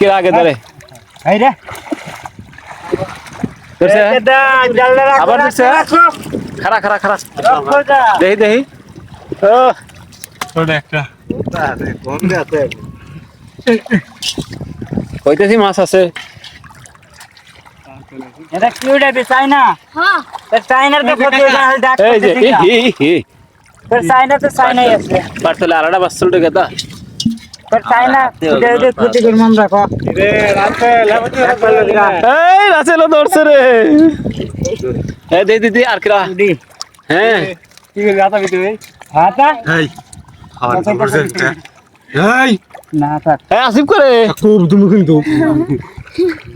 আজকে আগে ধরে এই রে ধরছে দা জালটা রাখো আবার দিছে? রাখো খারা খারা খারা রাখো দা দেখি দেখি ও কইতেছি মাছ আছে এটা কি উড়াবে চাইনা হ্যাঁ তো চাইনার তো কত জাল ডাক এই যে ই হি হি তো চাইনা তো চাইনাই আছে পারতলে আলাদা বাসল গেতা তো চাইনা আসিফ করে। খুব তুমি কিন্তু।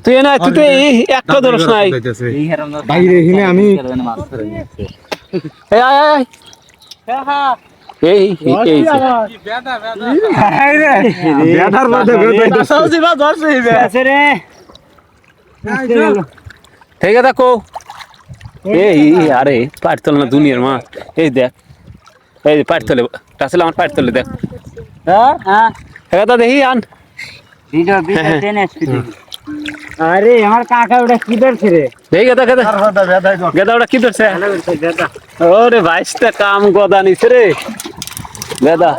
তুই না তুই তো একটা ধরস নাই। বাইরে আমি এই আয় আয় এই এই ব্যাটার মধ্যে আছে রে। ঠিক আছে কো এই আরে পারতল না দুনিয়ার মা। এই দেখ। এই পারতলে রাসেল আমার পারতলে দেখ। হ্যাঁ এটা দেখি আন। টেনে আরে আমার কাকা ওটা কি ধরছে রে? এই গেদা গেদা। গেদা ওটা কি ধরছে? ওরে ভাইসটা কাম গদা নিছে রে। গেদা।